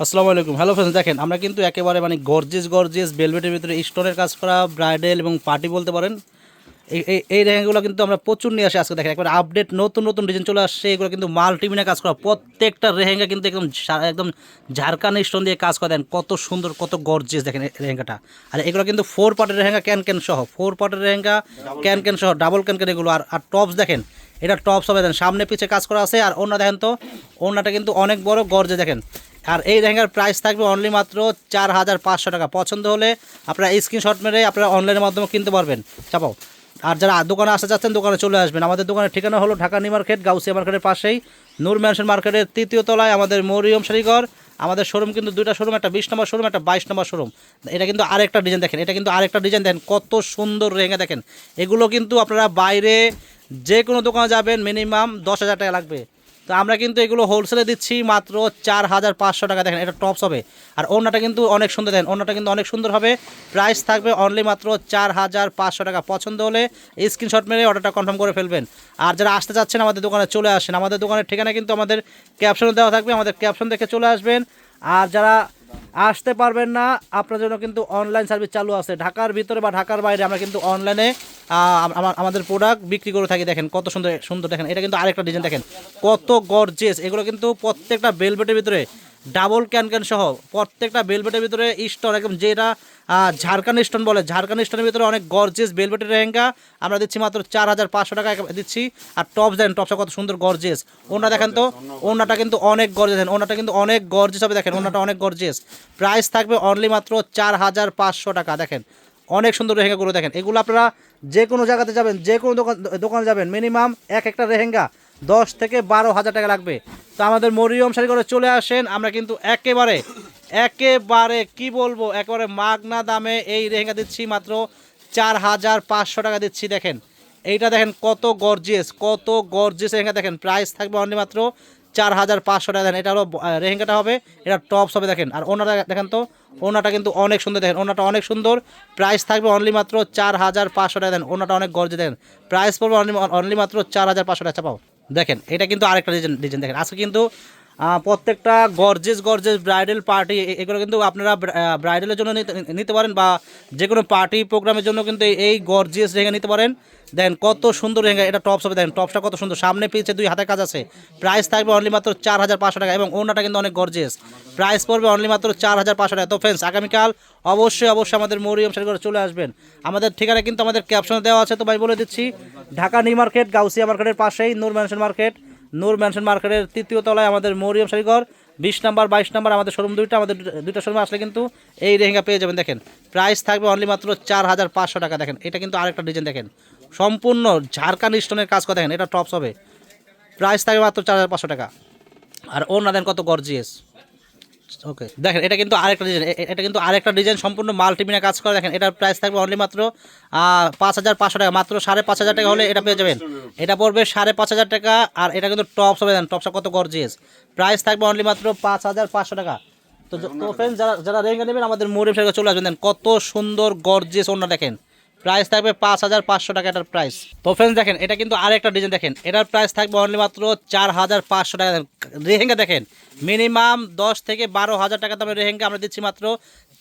আসসালামু আলাইকুম। Hello friends দেখেন, আমরা কিন্তু একেবারে মানে গর্জিয়াস গর্জিয়াস বেলভেটের ভিতরে স্টোনের কাজ করা ব্রাইডাল এবং পার্টি বলতে পারেন। এই এই রেহাঙ্গাগুলো কিন্তু আমরা প্রচুর নিয়ে আসি আজকে। দেখেন, একবার আপডেট নতুন নতুন ডিজাইন চলে আসছে। এগুলো কিন্তু মাল্টিমিনে কাজ করা। প্রত্যেকটা রেহেঙ্গা কিন্তু একদম একদম ঝাড়খান স্টোন দিয়ে কাজ করা। দেন কত সুন্দর, কত গর্জিয়াস দেখেন রেহেঙ্গাটা আর এগুলো কিন্তু ফোর পার্টের রেহেঙ্গা ক্যান ক্যান সহ। ফোর পার্টের রেহেঙ্গা ক্যান ক্যান সহ ডাবল ক্যান ক্যান এগুলো। আর আর টপস দেখেন, এটা টপস হবে। দেন সামনে, পিছে কাজ করা আছে। আর অন্য দেখেন তো অন্যটা কিন্তু অনেক বড় গর্জে দেখেন। আর এই লেহেঙ্গার প্রাইস থাকবে অনলি মাত্র চার হাজার পাঁচশো টাকা। পছন্দ হলে আপনারা স্ক্রিনশট মেরে আপনারা অনলাইনের মাধ্যমে কিনতে পারবেন। চাপাও। আর যারা দোকানে আসতে চাচ্ছেন দোকানে চলে আসবেন। আমাদের দোকানের ঠিকানা হলো ঢাকা নিউ মার্কেট, গাউসিয়া মার্কেটের পাশেই। নূর ম্যানশন মার্কেটের তৃতীয় তলায় আমাদের মরিয়ম শাড়িঘর। আমাদের শোরুম কিন্তু দুইটা শোরুম একটা বিশ নম্বর শোরুম একটা বাইশ নম্বর শোরুম এটা কিন্তু আরেকটা ডিজাইন দেখেন, এটা কিন্তু আরেকটা ডিজাইন দেখেন। কত সুন্দর রেঙ্গা দেখেন। এগুলো কিন্তু আপনারা বাইরে যে কোনো দোকানে যাবেন মিনিমাম দশ হাজার টাকা লাগবে। তো আমরা কিন্তু এগুলো হোলসেলে দিচ্ছি মাত্র চার হাজার পাঁচশো টাকা। দেখেন, এটা টপস হবে। আর অন্যটা কিন্তু অনেক সুন্দর, দেখেন অন্যটা কিন্তু অনেক সুন্দর হবে। প্রাইস থাকবে অনলি মাত্র চার হাজার পাঁচশো টাকা। পছন্দ হলে স্ক্রিনশট মেরে অর্ডারটা কনফার্ম করে ফেলবেন। আর যারা আসতে চাচ্ছেন আমাদের দোকানে, চলে আসেন। আমাদের দোকানের ঠিকানা কিন্তু আমাদের ক্যাপশনে দেওয়া থাকবে। আমাদের ক্যাপশন দেখে চলে আসবেন। আর যারা আসতে পারবেন না, আপনার জন্য কিন্তু অনলাইন সার্ভিস চালু আছে। ঢাকার ভিতরে বা ঢাকার বাইরে আমরা কিন্তু অনলাইনে আমাদের প্রোডাক্ট বিক্রি করে থাকি, দেখেন কত সুন্দর সুন্দর দেখেন। এটা কিন্তু আরেকটা ডিজাইন দেখেন। কত গর্জেস এগুলো কিন্তু প্রত্যেকটা বেলভেটের ভিতরে ডাবল ক্যান ক্যান সহ প্রত্যেকটা বেলভেটের ভিতরে স্টোন একদম যেটা ঝাড়খান স্টোন বলে। ঝাড়খান স্টোনের ভিতরে অনেক গর্জেস বেলভেটের রেহেঙ্গা আমরা দিচ্ছি মাত্র চার হাজার পাঁচশো টাকা দিচ্ছি। আর টপস দেন টপসটা কত সুন্দর গর্জেস ওনা দেখেন তো ওনাটা কিন্তু অনেক গর্জেস ওনাটা কিন্তু অনেক গর্জেস হবে, দেখেন ওনাটা অনেক গর্জেস প্রাইস থাকবে অনলি মাত্র চার হাজার পাঁচশো টাকা, দেখেন। অনেক সুন্দর রেহেঙ্গাগুলো দেখেন। এগুলো আপনারা যে কোনো জায়গাতে যাবেন যে কোনো দোকান, দোকানে যাবেন মিনিমাম এক একটা রেহেঙ্গা দশ থেকে বারো হাজার টাকা লাগবে। তো আমাদের মরিয়ম শাড়ি করে চলে আসেন, আমরা কিন্তু একেবারে একেবারে, কি বলব, একেবারে মাগনা দামে এই রেহেঙ্গা দিচ্ছি মাত্র চার হাজার পাঁচশো টাকা দিচ্ছি, দেখেন। এইটা দেখেন কত গর্জিয়াস কত গর্জিয়াস রেহেঙ্গা দেখেন। প্রাইস থাকবে অনলি মাত্র চার হাজার পাঁচশো টাকা দেখেন এটা হলো রেহেঙ্গাটা হবে, এটা টপস হবে দেখেন। আর ওনাটা দেখেন তো, ওনাটা কিন্তু অনেক সুন্দর দেখেন। ওনাটা অনেক সুন্দর প্রাইস থাকবে অনলি মাত্র চার হাজার পাঁচশো টাকা দেন। ওনাটা অনেক গর্জে দেখেন। প্রাইস পড়বে অনলি অনলি মাত্র চার হাজার পাঁচশো টাকা। চাপাও দেখেন, এটা কিন্তু আরেকটা ডিজাইন ডিজাইন দেখেন। আজকে কিন্তু প্রত্যেকটা গর্জেস গর্জেস ব্রাইডাল পার্টি এগুলো কিন্তু আপনারা ব্রাইডালের জন্য নিতে পারেন বা যে কোনো পার্টি প্রোগ্রামের জন্য কিন্তু এই- গর্জিয়াস রেহেঙ্গা নিতে পারেন। দেন কত সুন্দর রেহেঙ্গা এটা টপস হবে। দেখেন টপসটা কত সুন্দর। সামনে পিছে দুই হাতে কাজ আছে। প্রাইস থাকবে অনলি মাত্র চার হাজার পাঁচশো টাকা এবং ওনাটা কিন্তু অনেক গর্জিয়াস প্রাইস পড়বে অনলি মাত্র চার হাজার পাঁচশো টাকা। তো ফ্রেন্ডস আগামীকাল অবশ্যই অবশ্যই আমাদের মরিয়ম শাড়ি চলে আসবেন। আমাদের ঠিকানা কিন্তু আমাদের ক্যাপশনে দেওয়া আছে। তো ভাই, বলে দিচ্ছি, ঢাকা নিউ মার্কেট, গাউসিয়া মার্কেটের পাশেই, Noor Mansion market Noor Mansion মার্কেটের তৃতীয় তলায় আমাদের মরিয়ম শাড়িঘর বিশ নাম্বার, বাইশ নাম্বার, আমাদের শোরুম দুইটা, আমাদের দুইটা- শোরুমে আসলে কিন্তু এই রেহেঙ্গা পেয়ে যাবেন, দেখেন। প্রাইস থাকবে অনলি মাত্র চার হাজার পাঁচশো টাকা, দেখেন। এটা কিন্তু আরেকটা ডিজাইন দেখেন। সম্পূর্ণ ঝাড়খান্ড স্টোনের কাজ করে, দেখেন, এটা টপস হবে। প্রাইস থাকবে মাত্র চার হাজার পাঁচশো টাকা। আর ওর না দেন কত গর্জিয়াস ওকে দেখেন, এটা কিন্তু আরেকটা ডিজাইন এটা কিন্তু আরেকটা ডিজাইন সম্পূর্ণ মাল্টিমিনা কাজ করা। দেখেন, এটার প্রাইস থাকবে অনলি মাত্র পাঁচ হাজার পাঁচশো টাকা। মাত্র সাড়ে পাঁচ হাজার টাকা হলে এটা পেয়ে যাবেন। এটা পড়বে সাড়ে পাঁচ হাজার টাকা, আর এটা কিন্তু টপস হবে। দেন টপসটা কত গর্জিয়াস প্রাইস থাকবে অনলি মাত্র পাঁচ হাজার পাঁচশো টাকা। তো ফ্রেন্ড যারা যারা রেঙ্গা নেবেন, আমাদের মোড়ে চলে আসবেন। দেন কত সুন্দর গর্জিয়াস ওনা দেখেন। প্রাইস থাকবে পাঁচ হাজার পাঁচশো টাকা এটার প্রাইস। তো ফ্রেন্ডস দেখেন, এটা কিন্তু আরেকটা ডিজাইন দেখেন। এটার প্রাইস থাকবে অনলি মাত্র চার হাজার পাঁচশো টাকা। রেহেঙ্গা দেখেন মিনিমাম দশ থেকে বারো হাজার টাকা দামের রেহেঙ্গা আমরা দিচ্ছি মাত্র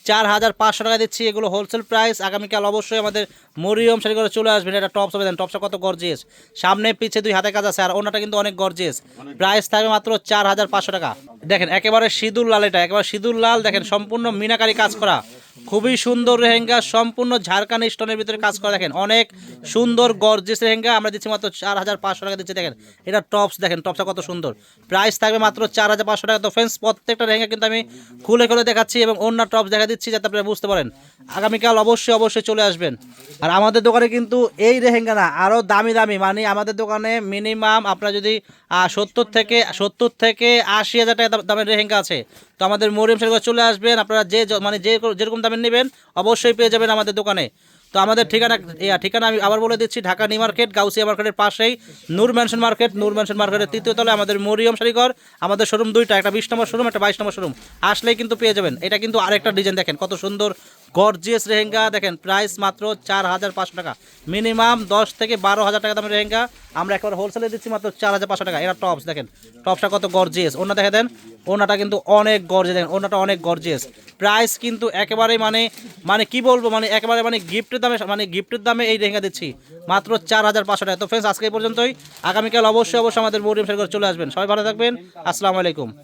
চার হাজার পাঁচশো টাকা দিচ্ছি। এগুলো হোলসেল প্রাইস আগামীকাল অবশ্যই আমাদের মরিয়ম শাড়ি করে চলে আসবেন। এটা টপস হবে দেন টপসটা কত গর্জিয়াস সামনে, পিছে দুই হাতে কাজ আছে, আর ওনাটা কিন্তু অনেক গর্জিয়াস প্রাইস থাকবে মাত্র চার হাজার পাঁচশো টাকা। দেখেন, একেবারে সিঁদুর লাল এটা, একেবারে সিঁদুর লাল, দেখেন, সম্পূর্ণ মিনাকারি কাজ করা। খুবই সুন্দর রেহেঙ্গা সম্পূর্ণ ঝাড়খান্ড স্টোনের ভিতরে কাজ করা। দেখেন, অনেক সুন্দর গর্জেস রেহেঙ্গা আমরা দিচ্ছি মাত্র চার হাজার পাঁচশো টাকা দিচ্ছি, দেখেন। এটা টপস দেখেন টপসটা কত সুন্দর। প্রাইস থাকবে মাত্র চার হাজার পাঁচশো টাকা। তো ফ্রেন্ডস প্রত্যেকটা রেহেঙ্গা কিন্তু আমি খুলে খুলে দেখাচ্ছি এবং অন্য টপস দেখা দিচ্ছি, যাতে আপনারা বুঝতে পারেন। আগামীকাল অবশ্যই অবশ্যই চলে আসবেন। আর আমাদের দোকানে কিন্তু এই রেহেঙ্গা না আরও দামি দামি। মানে আমাদের দোকানে মিনিমাম আপনার যদি সত্তর থেকে সত্তর থেকে আশি হাজার টাকা দাম- দামের রেহেঙ্গা আছে। তো আমাদের মরিয়ম শাড়ি চলে আসবেন। আপনারা যে মানে যে যেরকম দামের নেবেন, অবশ্যই পেয়ে যাবেন আমাদের দোকানে। তো আমাদের ঠিকানা ঠিকানা আমি আবার বলে দিচ্ছি, ঢাকা নিউ মার্কেট, গাউসিয়া মার্কেটের পাশেই, Noor Mansion market, Noor Mansion মার্কেটের তৃতীয় তলে আমাদের মরিয়ম শাড়িঘর, আমাদের শোরুম দুইটা, একটা বিশ নম্বর শোরুম একটা বাইশ নম্বর শোরুম আসলেই কিন্তু পেয়ে যাবেন। এটা কিন্তু আরেকটা ডিজাইন দেখেন, কত সুন্দর গর্জিয়াস রেহেঙ্গা দেখেন প্রাইস মাত্র চার হাজার পাঁচশো টাকা। মিনিমাম দশ থেকে বারো হাজার টাকা দামের রেহেঙ্গা আমরা একবার হোলসেলে দিচ্ছি মাত্র চার হাজার পাঁচশো টাকা। এরা টপস দেখেন টপসটা কত গর্জিয়াস অন্য দেখে দেন ওনাটা কিন্তু অনেক গর্জে দেখেন, ওনাটা অনেক গর্জেস প্রাইস কিন্তু একেবারে মানে মানে কি বলব মানে একেবারে মানে গিফটের দামে মানে গিফটের দামে এই লেহেঙ্গা দিচ্ছি। মাত্র চার হাজার পাঁচশো টাকা। তো ফ্রেন্ডস আজকে পর্যন্তই। আগামীকাল অবশ্যই অবশ্যই আমাদের বোর্ডিং চলে আসবেন। সবাই ভালো থাকবেন। আসসালামু আলাইকুম।